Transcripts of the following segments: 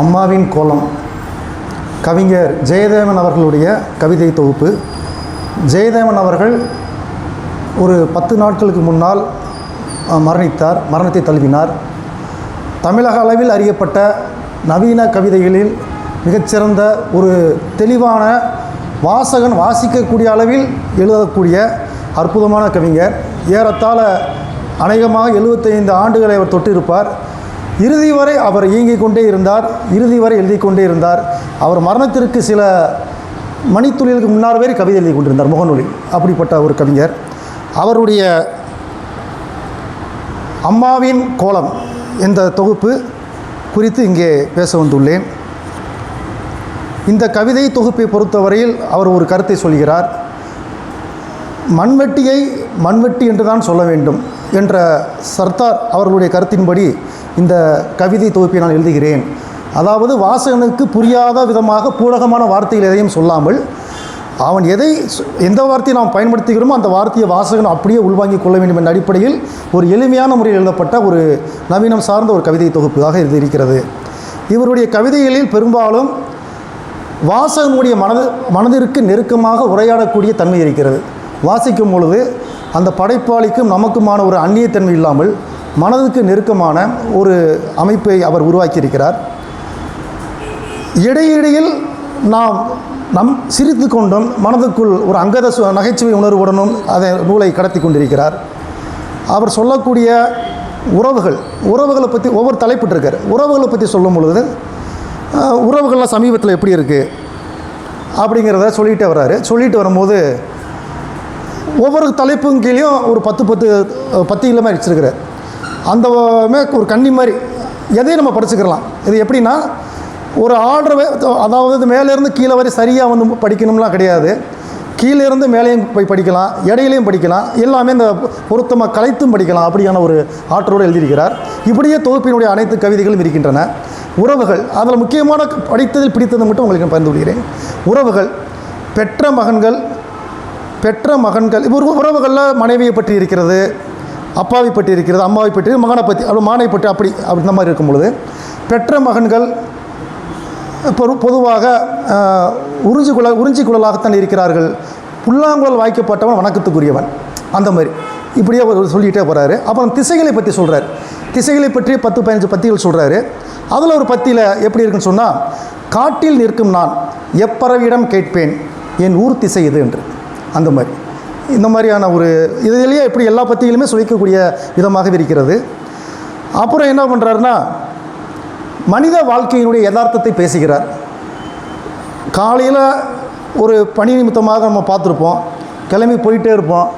அம்மாவின் கோலம். கவிஞர் ஜெயதேவன் அவர்களுடைய கவிதை தொகுப்பு. ஜெயதேவன் அவர்கள் ஒரு பத்து நாட்களுக்கு முன்னால் மரணித்தார் மரணத்தை தழுவினார். தமிழக அளவில் அறியப்பட்ட நவீன கவிதைகளில் மிகச்சிறந்த ஒரு தெளிவான வாசகன் வாசிக்கக்கூடிய அளவில் எழுதக்கூடிய அற்புதமான கவிஞர். ஏறத்தாழ அநேகமாக 75 ஆண்டுகளை அவர் தொட்டிருப்பார். இறுதி வரை அவர் இயங்கிக் கொண்டே இருந்தார். இறுதி வரை எழுதி கொண்டே இருந்தார். அவர் மரணத்திற்கு சில மணித்துளிகளுக்கு முன்னால் வரை கவிதை எழுதி கொண்டிருந்தார். முகநூலி அப்படிப்பட்ட ஒரு கவிஞர். அவருடைய அம்மாவின் கோலம் என்ற தொகுப்பு குறித்து இங்கே பேச வந்துள்ளேன். இந்த கவிதை தொகுப்பை பொறுத்தவரையில் அவர் ஒரு கருத்தை சொல்கிறார். மண்வெட்டியை மண்வெட்டி என்று தான் சொல்ல வேண்டும் என்ற சர்தார் அவர்களுடைய கருத்தின்படி இந்த கவிதை தொகுப்பை நான் எழுதுகிறேன். அதாவது வாசகனுக்கு புரியாத விதமாக பூடகமான வார்த்தைகள் எதையும் சொல்லாமல் அவன் எதை எந்த வார்த்தையை நாம் பயன்படுத்துகிறோமோ அந்த வார்த்தையை வாசகன் அப்படியே உள்வாங்கிக் கொள்ள வேண்டும் என்ற அடிப்படையில் ஒரு எளிமையான முறையில் எழுதப்பட்ட ஒரு நவீனம் சார்ந்த ஒரு கவிதை தொகுப்பாக இது இருக்கிறது. இவருடைய கவிதைகளில் பெரும்பாலும் வாசகனுடைய மனது மனதிற்கு நெருக்கமாக உரையாடக்கூடிய தன்மை இருக்கிறது. வாசிக்கும் பொழுது அந்த படைப்பாளிக்கும் நமக்குமான ஒரு அந்நியத்தன்மை இல்லாமல் மனதுக்கு நெருக்கமான ஒரு அமைப்பை அவர் உருவாக்கியிருக்கிறார். இடையிடையில் நாம் நம் சிரித்து கொண்டும் மனதுக்குள் ஒரு அங்கத நகைச்சுவை உணர்வுடனும் அதை நூலை கடத்தி கொண்டிருக்கிறார். அவர் சொல்லக்கூடிய உறவுகள் உறவுகளை பற்றி ஒவ்வொரு தலைப்பிட்டிருக்கார். உறவுகளை பற்றி சொல்லும் பொழுது உறவுகள்லாம் சமீபத்தில் எப்படி இருக்குது அப்படிங்கிறத சொல்லிகிட்டே வர்றாரு. சொல்லிட்டு வரும்போது ஒவ்வொரு தலைப்பும் கீழேயும் ஒரு பத்து பத்து பத்து பத்தியில் மாதிரி வச்சுருக்கிறார் அந்த ஒரு கன்னி மாதிரி எதையும் நம்ம படிச்சுக்கலாம் இது எப்படின்னா ஒரு ஆர்டர் அதாவது மேலேருந்து கீழே வரை சரியாக வந்து படிக்கணும்லாம் கிடையாது. கீழே இருந்து மேலேயும் போய் படிக்கலாம் இடையிலையும் படிக்கலாம் எல்லாமே இந்த பொருத்தமாக கலைத்தும் படிக்கலாம் அப்படியான ஒரு ஆற்றலோடு எழுதியிருக்கிறார். இப்படியே தொகுப்பினுடைய அனைத்து கவிதைகளும் இருக்கின்றன. உறவுகள் அதில் முக்கியமான படித்ததில் பிடித்தது மட்டும் உங்களுக்கு நான் பகிர்ந்து உறவுகள் பெற்ற மகன்கள் பெற்ற மகன்கள் இப்போ உறவுகளில் மனைவியை பற்றி இருக்கிறது அப்பாவை பற்றி இருக்கிறது அம்மாவை பற்றி மகனை பற்றி அப்படி மானை பற்றி அப்படி அப்படி இந்த மாதிரி இருக்கும் பொழுது பெற்ற மகன்கள் பொதுவாக உறிஞ்சு உறிஞ்சி குழல் உறிஞ்சி குழலாகத்தான் இருக்கிறார்கள். புல்லாங்குழல் வாய்க்கப்பட்டவன் வணக்கத்துக்குரியவன். அந்த மாதிரி. இப்படியே அவர் சொல்லிகிட்டே போகிறாரு அப்புறம் திசைகளை பற்றி சொல்கிறார் திசைகளை பற்றி பத்து பதினஞ்சு பத்திகள் சொல்கிறாரு அதில் ஒரு பத்தியில் எப்படி இருக்குன்னு சொன்னால் காட்டில் நிற்கும் நான் எப்பறவிடம் கேட்பேன்? என் ஊர் திசை இது என்று. அந்த மாதிரி. இந்த மாதிரியான ஒரு இதிலேயே எப்படி எல்லா பத்திகளுமே சுவைக்கக்கூடிய விதமாக இருக்கிறது. அப்புறம் என்ன பண்ணுறாருன்னா மனித வாழ்க்கையினுடைய யதார்த்தத்தை பேசுகிறார். காலையில் ஒரு பணி நிமித்தமாக நம்ம பார்த்துருப்போம். கிளம்பி போயிட்டே இருப்போம்.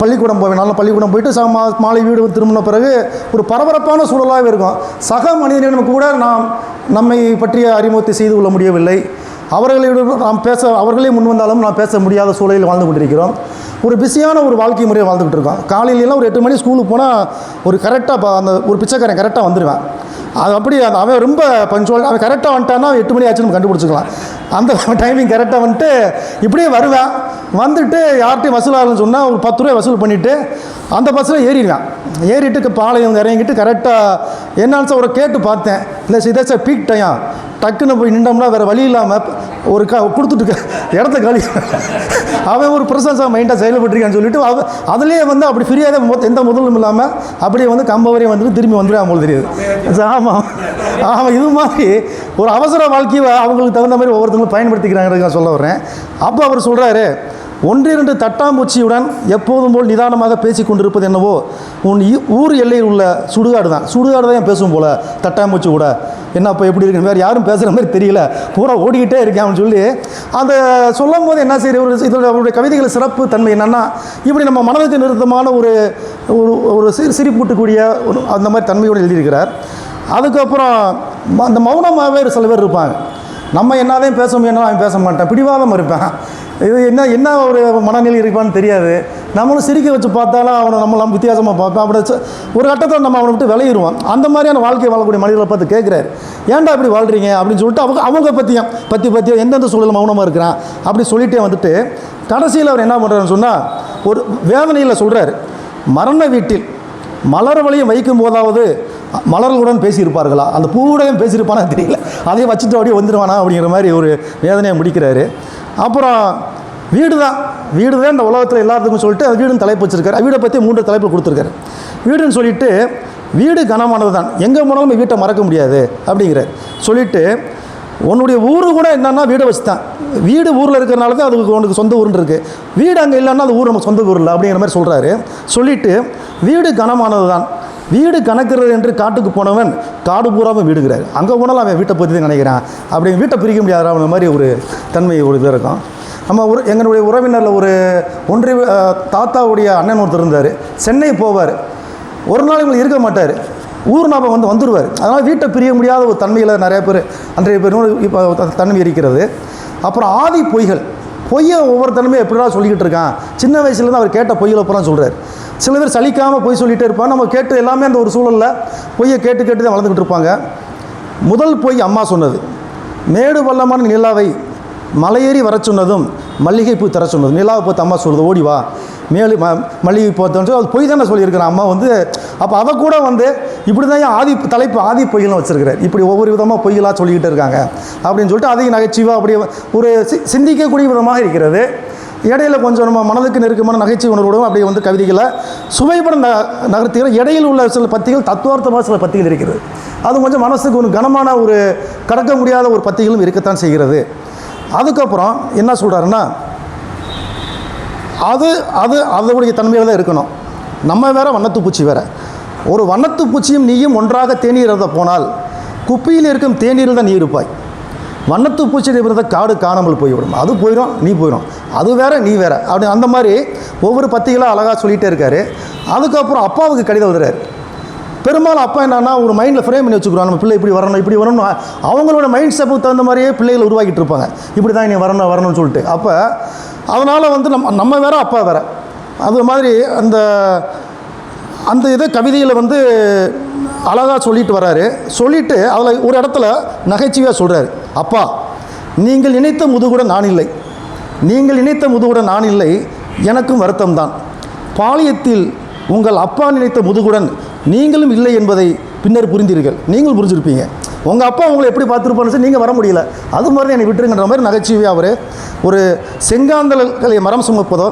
பள்ளிக்கூடம் போவேன் நல்ல பள்ளிக்கூடம் போயிட்டு ச மா மாலை வீடு திரும்பின பிறகு ஒரு பரபரப்பான சூழலாகவே இருக்கும். சக மனிதனிடம் கூட நாம் நம்மை பற்றிய அறிமுகத்தை செய்து கொள்ள முடியவில்லை. அவர்களிடம் நாம் பேச அவர்களே முன் வந்தாலும் நாம் பேச முடியாத சூழலில் வாழ்ந்து கொண்டிருக்கிறோம். ஒரு பிஸியான ஒரு வாழ்க்கை முறையை வாழ்ந்துக்கிட்டு இருக்கோம். காலையிலலாம் ஒரு எட்டு மணி ஸ்கூலுக்கு போனால் ஒரு கரெக்டாக அந்த ஒரு பிச்சைக்காரன் கரெக்டாக வந்துடுவேன் அது அப்படி அந்த அவன் ரொம்ப பஞ்சுவல் அவன் கரெக்டாக வந்துட்டான்னா எட்டு மணி ஆச்சுன்னு நம்ம கண்டுபிடிச்சிக்கலாம். அந்த டைமிங் கரெக்டாக வந்துட்டு இப்படியே வருவேன். வந்துட்டு யார்கிட்டையும் வசூலாகலன்னு சொன்னால் ஒரு பத்து ரூபாய் வசூல் பண்ணிவிட்டு அந்த பஸ்ஸில் ஏறிடுவேன். ஏறிட்டு பாளையம் இறங்கிட்டு கரெக்டாக என்னான்னு சார் ஒரு கேட்டு பார்த்தேன். இல்லை இதே சார் பீக் டைம் டக்குன்னு போய் நின்றோம்னா வேறு வழி இல்லாமல் ஒரு க கொடுத்துட்டு இடத்த காலி. அவன் ஒரு ப்ரெசன்ஸாக மைண்டாக செயல்பட்டுருக்கான்னு சொல்லிட்டு அவன் அதுலேயே வந்து அப்படி ஃப்ரீயாக மொத்த எந்த முதலும் இல்லாமல் அப்படியே வந்து கம்ப வரையும் வந்துட்டு திரும்பி வந்துடுவான் அவங்களுக்கு தெரியுது. ஆமாம் ஆமாம் இது மாதிரி ஒரு அவசர வாழ்க்கையை அவங்களுக்கு தகுந்த மாதிரி ஒவ்வொருத்தங்களும் பயன்படுத்திக்கிறாங்கிறது நான் சொல்ல வர்றேன். அப்போ அவர் சொல்கிறாரு ஒன்றிரண்டு தட்டாம்பூச்சியுடன் எப்போதும் போல் நிதானமாக பேசிக் கொண்டிருப்பது என்னவோ உன் ஊர் எல்லையில் உள்ள சுடுகாடு தான். சுடுகாடு தான் பேசும் போல? தட்டாம்பூச்சி கூட. என்ன அப்போ எப்படி இருக்கு? வேறு யாரும் பேசுகிற மாதிரி தெரியல. பூரா ஓடிக்கிட்டே இருக்கேன் சொல்லி அந்த சொல்லும் போது என்ன செய்யுது? ஒரு இதோட அவருடைய கவிதைகள் சிறப்பு தன்மை என்னென்னா இப்படி நம்ம மனதுக்கு நிறுத்தமான ஒரு ஒரு ஒரு சிரிப்பூட்டக்கூடிய ஒரு அந்த மாதிரி தன்மையோடு எழுதியிருக்கிறார். அதுக்கப்புறம் ம- அந்த மௌனமாகவே சில பேர் இருப்பாங்க. நம்ம என்னதான் பேச முடியும் அவன் பேச மாட்டான். பிடிவாதம் இருப்பேன். இது என்ன என்ன ஒரு மனநிலை இருப்பான்னு தெரியாது. நம்மளும் சிரிக்க வச்சு பார்த்தாலும் அவனை நம்ம வித்தியாசமாக பார்ப்போம். அப்படி வச்சு ஒரு கட்டத்தில் நம்ம அவனை விட்டு விளையிடுவோம் அந்த மாதிரியான வாழ்க்கையை வாழக்கூடிய மனிதர்களை பார்த்து கேட்குறாரு. ஏன்டா இப்படி வாழ்றீங்க? அப்படின்னு சொல்லிட்டு அவங்க அவங்க பற்றியும் பற்றி பற்றியும் எந்தெந்த சூழல் மௌனமாக இருக்கிறான்? அப்படி சொல்லிட்டே வந்துட்டு கடைசியில் அவர் என்ன பண்ணுறாருன்னு சொன்னால் ஒரு வேதனையில் சொல்கிறார் மரண வீட்டில் மலர் வழியை வைக்கும் போதாவது மலர்களுடன் பேசியிருப்பார்களா? அந்த பூவுடையும் பேசியிருப்பானா தெரியல. அதையும் வச்சுட்டு அப்படியே வந்துடுவானா அப்படிங்கிற மாதிரி ஒரு வேதனையை முடிக்கிறாரு. அப்புறம் வீடு தான். வீடு தான் இந்த உலகத்தில் எல்லாத்துக்கும் சொல்லிட்டு அது வீடுன்னு தலைப்பு வச்சுருக்காரு. வீடை பற்றி மூன்று தலைப்பு கொடுத்துருக்காரு. வீடுன்னு சொல்லிட்டு வீடு கனமானது தான் எங்கே போனாலும் நம்ம வீட்டை மறக்க முடியாது அப்படிங்கிறார். சொல்லிட்டு உன்னுடைய ஊரு கூட என்னென்னா வீடை வச்சு தான் வீடு ஊரில் இருக்கிறனால தான் அதுக்கு உனக்கு சொந்த ஊருன்னு இருக்குது வீடு அங்கே இல்லைன்னா அது ஊர் நம்ம சொந்த ஊர் இல்லை அப்படிங்கிற மாதிரி சொல்கிறாரு சொல்லிவிட்டு வீடு கனமானது தான் வீடு கணக்கிறது என்று காட்டுக்கு போனவன் காடு பூராவும் வீடுகிறார். அங்கே போனாலும் அவன் வீட்டை பற்றி தான் நினைக்கிறான். அப்படி வீட்டை பிரிக்க முடியாத அவன மாதிரி ஒரு தன்மை ஒரு இது இருக்கும். நம்ம ஒரு எங்களுடைய உறவினரில் ஒரு ஒன்றிய தாத்தாவுடைய அண்ணன் ஒருத்தர் இருந்தார். சென்னை போவார். ஒரு நாள் இவங்க இருக்க மாட்டார். ஊர் ஞாபகம் வந்து வந்துடுவார் அதனால் வீட்டை பிரிய முடியாத ஒரு தன்மையில் நிறைய பேர் அன்றைய பேர் இப்போ தன்மை இருக்கிறது. அப்புறம் ஆதி பொய்கள். பொய்யை ஒவ்வொரு தன்மையும் எப்படிலாம் சொல்லிக்கிட்டு இருக்கான்? சின்ன வயசுலேருந்து அவர் கேட்ட பொய்யில் அப்புறம் சொல்கிறார் சில பேர் சலிக்காமல் பொய் சொல்லிகிட்டே இருப்பான் நம்ம கேட்டு எல்லாமே அந்த ஒரு சூழலில் பொய்யை கேட்டு கேட்டு தான் வளர்ந்துக்கிட்டு இருப்பாங்க. முதல் பொய் அம்மா சொன்னது. மேடு பள்ளமான நிலாவை மலையேறி வர சொன்னதும் மல்லிகைப்பூ தர சொன்னதும். நிலாவை பார்த்து அம்மா சொல்கிறது ஓடி வா. மேலு ம மல்லிகை பார்த்தோன்னு சொல்லி அது பொய் தானே சொல்லியிருக்கிறேன். அம்மா வந்து அப்போ அதை கூட வந்து இப்படி தான் ஏன் ஆதி தலைப்பு ஆதி பொய்யெல்லாம் வச்சுருக்கிறார். இப்படி ஒவ்வொரு விதமாக பொய்யெல்லாம் சொல்லிக்கிட்டு இருக்காங்க. அப்படின்னு சொல்லிட்டு அதிக நகைச்சுவாக அப்படி ஒரு சி சிந்திக்கக்கூடிய விதமாக இருக்கிறது. இடையில கொஞ்சம் நம்ம மனதுக்கு நெருக்கமான நகைச்சுவை உணர்வோடும் அப்படியே வந்து கவிதைகளை சுவைபட ந நகர்த்துகிற இடையில் உள்ள சில பத்திகள் தத்துவார்த்தமாக சில பத்திகள் இருக்கிறது அது கொஞ்சம் மனசுக்கு ஒரு கனமான ஒரு கடக்க முடியாத ஒரு பத்திகளும் இருக்கத்தான் செய்கிறது. அதுக்கப்புறம் என்ன சொல்கிறாருன்னா அது அது அதனுடைய தன்மையில் தான் இருக்கணும். நம்ம வேற வண்ணத்து பூச்சி வேற. ஒரு வண்ணத்து பூச்சியும் நீயும் ஒன்றாக தேநீர் போனால் குப்பியில் இருக்கும் தேநீரில் தான் நீ இருப்பாய். வண்ணத்து பூச்சி இருந்த காடு காணாமல் போய்விடும். அது போயிடும் நீ போயிடும் அது வேற நீ வேற. அப்படி அந்த மாதிரி ஒவ்வொரு பத்திகளாக அழகாக சொல்லிகிட்டே இருக்காரு. அதுக்கப்புறம் அப்பாவுக்கு கடிதம் எழுதுறாரு. பெரும்பாலும் அப்பா என்னன்னா ஒரு மைண்டில் ஃப்ரேம் பண்ணி வச்சுக்கிறோம் நம்ம பிள்ளை இப்படி வரணும் இப்படி வரணும் அவங்களோட மைண்ட் செப்புக்கு தகுந்த மாதிரியே பிள்ளைகளை உருவாக்கிட்டு இருப்பாங்க. இப்படி தான் நீ வரணும் வரணும்னு சொல்லிட்டு. அப்போ அதனால் வந்து நம்ம நம்ம வேற அப்பா வேற. அது மாதிரி அந்த அந்த இதை கவிதையில் வந்து அழகாக சொல்லிட்டு வராரு. சொல்லிவிட்டு அதில் ஒரு இடத்துல நகைச்சுவையாக சொல்கிறாரு அப்பா நீங்கள் நினைத்த முதுகுடன் நான் இல்லை. நீங்கள் நினைத்த முதுகுடன் நான் இல்லை எனக்கும் வருத்தம் தான் பாளையத்தில் உங்கள் அப்பா நினைத்த முதுகுடன் நீங்களும் இல்லை என்பதை பின்னர் புரிந்தீர்கள். நீங்கள் புரிஞ்சிருப்பீங்க. உங்கள் அப்பா உங்களை எப்படி பார்த்துருப்பான்னு சொல்லி நீங்கள் வர முடியல. அது மாதிரி என்னை விட்டுருங்கிற மாதிரி நகைச்சுவை அவர் ஒரு செங்காந்தல்களை மரம் சுமப்பதோ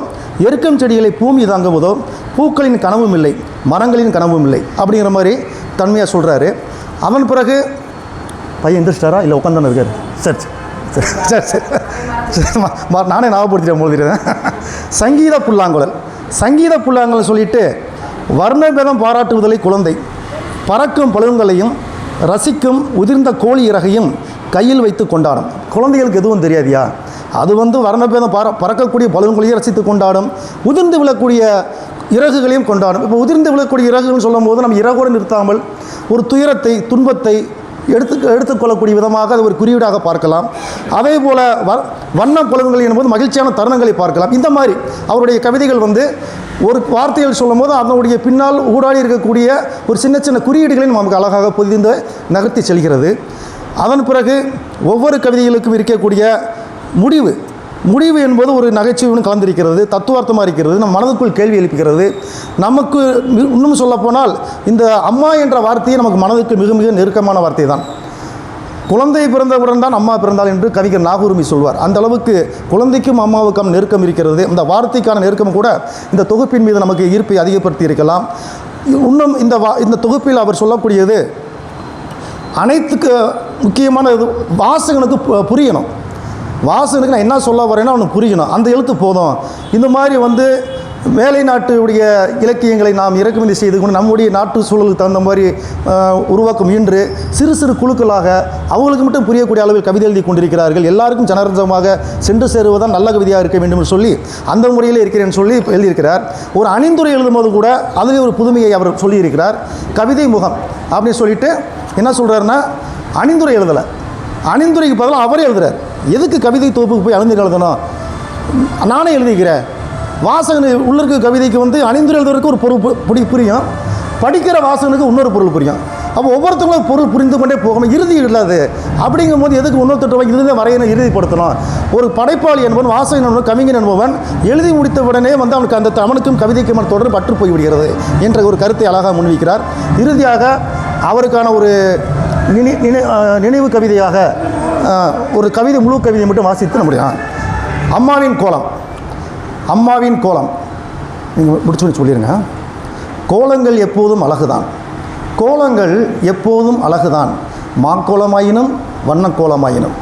எருக்கம் செடிகளை பூமி தாங்குவதோ பூக்களின் கனவும் இல்லை மரங்களின் கனவும் இல்லை அப்படிங்கிற மாதிரி தன்மையாக சொல்கிறாரு அவன் பிறகு பையன் எந்திரிச்சிட்டாரா? இல்லை உட்காந்து இருக்கார்? சரி சரி சரி சரி. சரி மா- நானே ஞாபகப்படுத்திட்டேன் போதுறேன் சங்கீத புல்லாங்குழல். சங்கீத புல்லாங்குழல் சொல்லிட்டு வர்ணபேதம் பாராட்டுவதலை குழந்தை. பறக்கும் பழுங்களையும் ரசிக்கும் உதிர்ந்த கோழி இறகையும் கையில் வைத்து கொண்டாடும். குழந்தைகளுக்கு எதுவும் தெரியாதியா? அது வந்து வர்ணபேதம் பற பறக்கக்கூடிய பழுங்களையும் ரசித்து கொண்டாடும். உதிர்ந்து விழக்கூடிய இறகுகளையும் கொண்டாடும். இப்போ உதிர்ந்து விழக்கூடிய இறகுகள்னு சொல்லும் போது நம்ம இறகோடு நிறுத்தாமல் ஒரு துயரத்தை துன்பத்தை எடுத்து எடுத்துக்கொள்ளக்கூடிய விதமாக அது ஒரு குறியீடாக பார்க்கலாம். அதே போல் வ வண்ண புலன்கள் எனும்போது மகிழ்ச்சியான தருணங்களை பார்க்கலாம். இந்த மாதிரி அவருடைய கவிதைகள் வந்து ஒரு வார்த்தைகள் சொல்லும்போது அதனுடைய பின்னால் ஊடாடி இருக்கக்கூடிய ஒரு சின்ன சின்ன குறியீடுகளையும் நமக்கு அழகாக புதிந்து நகர்த்தி செல்கிறது. அதன் பிறகு ஒவ்வொரு கவிதைகளுக்கும் இருக்கக்கூடிய முடிவு முடிவு என்பது ஒரு நகைச்சுவையுடன் கலந்திருக்கிறது தத்துவார்த்தமாக இருக்கிறது நம் மனதுக்குள் கேள்வி எழுப்புகிறது நமக்கு இன்னும் சொல்லப்போனால் இந்த அம்மா என்ற வார்த்தையே நமக்கு மனதுக்கு மிக மிக நெருக்கமான வார்த்தை தான் குழந்தை பிறந்தவுடன் தான் அம்மா பிறந்தாள் என்று கவிஞர் நாகூர்மி சொல்வார். அந்த அளவுக்கு குழந்தைக்கும் அம்மாவுக்கும் நெருக்கம் இருக்கிறது. இந்த வார்த்தைக்கான நெருக்கம் கூட இந்த தொகுப்பின் மீது நமக்கு ஈர்ப்பை அதிகப்படுத்தி இருக்கலாம். இன்னும் இந்த வா இந்த தொகுப்பில் அவர் சொல்லக்கூடியது அனைத்துக்கு முக்கியமான இது வாசகனுக்கு பு- புரியணும். வாசகனுக்கு நான் என்ன சொல்ல வரேன்னா அவனுக்கு புரியணும். அந்த எழுத்து போதும். இந்த மாதிரி வந்து வேலை நாட்டுடைய இலக்கியங்களை நாம் இறக்குமதி செய்து கொண்டு நம்முடைய நாட்டு சூழலுக்கு தகுந்த மாதிரி உருவாக்கும் இன்று சிறு சிறு குழுக்களாக அவங்களுக்கு மட்டும் புரியக்கூடிய அளவில் கவிதை எழுதி கொண்டிருக்கிறார்கள். எல்லாருக்கும் ஜனரஞ்சமாக சென்று சேருவதுதான் நல்ல கவிதையாக இருக்க வேண்டும் என்று சொல்லி அந்த முறையில் இருக்கிறேன்னு சொல்லி எழுதியிருக்கிறார். ஒரு அணிந்துரை எழுதும்போது கூட அதிலே ஒரு புதுமையை அவர் சொல்லியிருக்கிறார். கவிதை முகம் அப்படின்னு சொல்லிட்டு என்ன சொல்கிறாருன்னா அணிந்துரை எழுதலை. அணிந்துரைக்கு பதிலாக அவரே எழுதுறார். எதுக்கு கவிதை தொகுப்புக்கு போய் அணிந்துரை எழுதணும் நானே எழுதிக்கிறேன். வாசகன் உள்ள இருக்க கவிதைக்கு வந்து அணிந்துரை எழுதுறதுக்கு ஒரு பொருள் புடி புரியும். படிக்கிற வாசகனுக்கு இன்னொரு பொருள் புரியும். அப்போ ஒவ்வொருத்தவங்களும் பொருள் புரிந்து கொண்டே போகணும். இறுதி இல்லாது. அப்படிங்கும்போது எதுக்கு இன்னொருத்தர் இறுதி வரையணும் இறுதிப்படுத்தணும். ஒரு படைப்பாளி என்பவன் வாசகன் என்பவன் கவிஞன் என்பவன் எழுதி முடித்த உடனே வந்து அவனுக்கு அந்த அவனுக்கும் கவிதைக்கும் தொடர்பு பற்று போய்விடுகிறது என்ற ஒரு கருத்தை அழகாக முன்வைக்கிறார். இறுதியாக அவருக்கான ஒரு நினை நினை நினைவு கவிதையாக ஒரு கவிதை முழு கவிதை மட்டும் வாசித்து நம்முடைய அம்மாவின் கோலம். அம்மாவின் கோலம். நீங்கள் முடிச்சு சொல்லிடுங்க கோலங்கள் எப்போதும் அழகுதான். கோலங்கள் எப்போதும் அழகுதான். மாங்கோலமாயினும் வண்ணக்கோலமாயினும்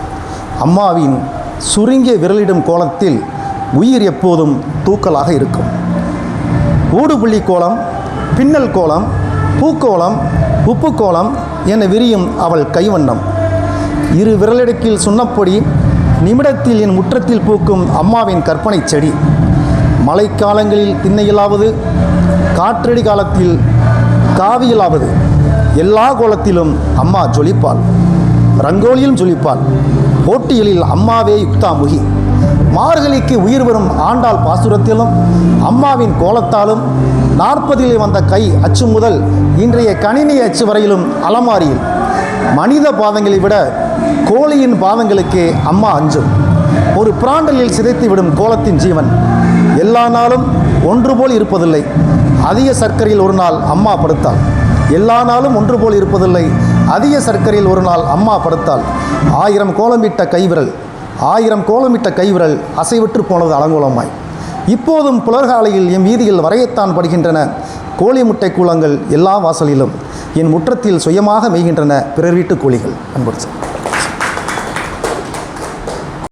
அம்மாவின் சுருங்கிய விரலிடும் கோலத்தில் உயிர் எப்போதும் தூக்கலாக இருக்கும். ஊடுபுள்ளி கோலம் பின்னல் கோலம் பூக்கோலம் உப்பு கோலம் என விரியும் அவள் கைவண்ணம். இரு விரலடுக்கில் சுண்ணப்பொடி நிமிடத்தில் என் முற்றத்தில் பூக்கும் அம்மாவின் கற்பனை செடி. மழைக்காலங்களில் திண்ணையிலாவது காற்றடி காலத்தில் காவியிலாவது எல்லா கோலத்திலும் அம்மா ஜொலிப்பாள். ரங்கோலியும் ஜொலிப்பாள். போட்டிகளில் அம்மாவே யுக்தாமுகி. மார்கழிக்கு உயிர் வரும் ஆண்டாள் பாசுரத்திலும் அம்மாவின் கோலத்தாலும் நாற்பதிலே வந்த கை அச்சு முதல் இன்றைய கணினி அச்சு வரையிலும் அலமாரியில். மனித பாதங்களை விட கோழியின் பாதங்களுக்கே அம்மா அஞ்சும். ஒரு பிராண்டலில் சிதைத்துவிடும் கோலத்தின் ஜீவன். எல்லா நாளும் ஒன்று போல் இருப்பதில்லை. அதிக சர்க்கரையில் ஒரு நாள் அம்மா படுத்தாள். எல்லா நாளும் ஒன்று போல் இருப்பதில்லை. அதிக சர்க்கரையில் ஒரு நாள் அம்மா படுத்தாள். ஆயிரம் கோலமிட்ட கைவிரல். ஆயிரம் கோலமிட்ட கைவிரல் அசைவற்று போனது அலங்கோலமாய். இப்போதும் புலர்காலையில் எம் வீதியில் வரையத்தான் படுகின்றன. கோழி முட்டை கூலங்கள் எல்லா வாசலிலும். என் முற்றத்தில் சுயமாக மேய்கின்றன பிறர் வீட்டு கோழிகள். அன்பு